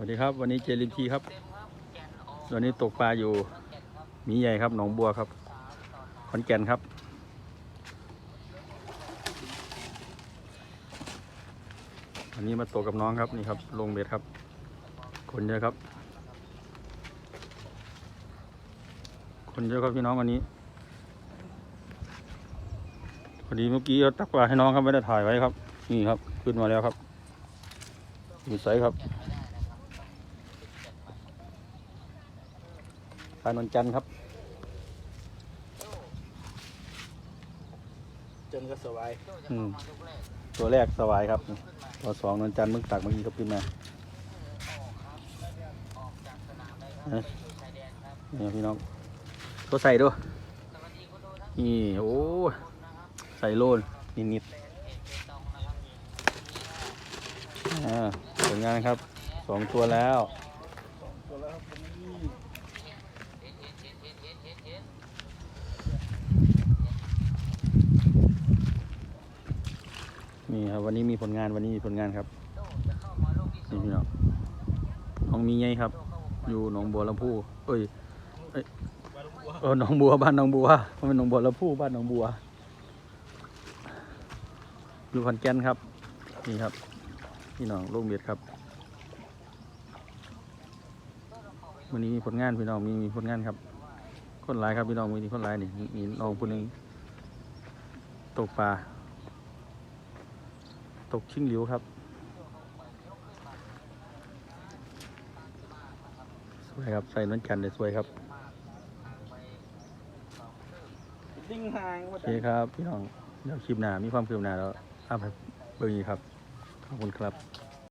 วัสดีครับ วันนี้เจลินทีครับวันนี้ตกปลาอยู่หมีใหญ่ครับหนองบัวครับขอนแก่นครับวันนี้มาตกกับน้องครับนี่ครับ ลงเบ็ดครับ คนเยอะครับ คนเยอะครับพี่น้องวันนี้พอดีเมื่อกี้เราตักปลาให้น้องครับไม่ได้ถ่ายไว้ครับ นี่ครับ ขึ้นมาแล้วครับมีไซส์ครับ ปลานนจันทร์ครับ จนก็สบายอืม ตัวแรกสวายครับ ตัวสองนนจันทร์มึงตักเมื่อกี้ก็ขึ้นมาเอ้ยนี่พี่น้องตัวใส่ด้วยนี่ โอ้ ใส่โลนนิดนิดๆอ่าสวยงามครับสองตัวแล้ว ตัวแล้วครับ นนี้นี่ครับวันนี้มีผลงานวันนี้มีผลงานครับนี่พี่น้องน้องมีไงครับ อยู่หนองบัวลำพูเอ้ยบาลูกบัวเออหนองบัวบ้านหนองบัวมันเป็นหนองบัวลำพูบ้านหนองบัวอยู่ขอนแก่นครับ นี่ครับพี่น้องลูกเบียดครับวันนี้มีผลงานพี่น้องมีมีผลงานครับ คนหลายครับพี่น้องมีคนหลายนี่มีน้องคนหนึ่งตกปลา ตกชิงหลิวครับ สวยครับ ใส่น้ำจันทร์เลยสวยครับดิ้งห่างโอเคครับ พี่น้องเดี๋ยวคลิปหน้ามีความคืบหน้าแล้วอัพให้เบอร์นี้ครับ ขอบคุณครับ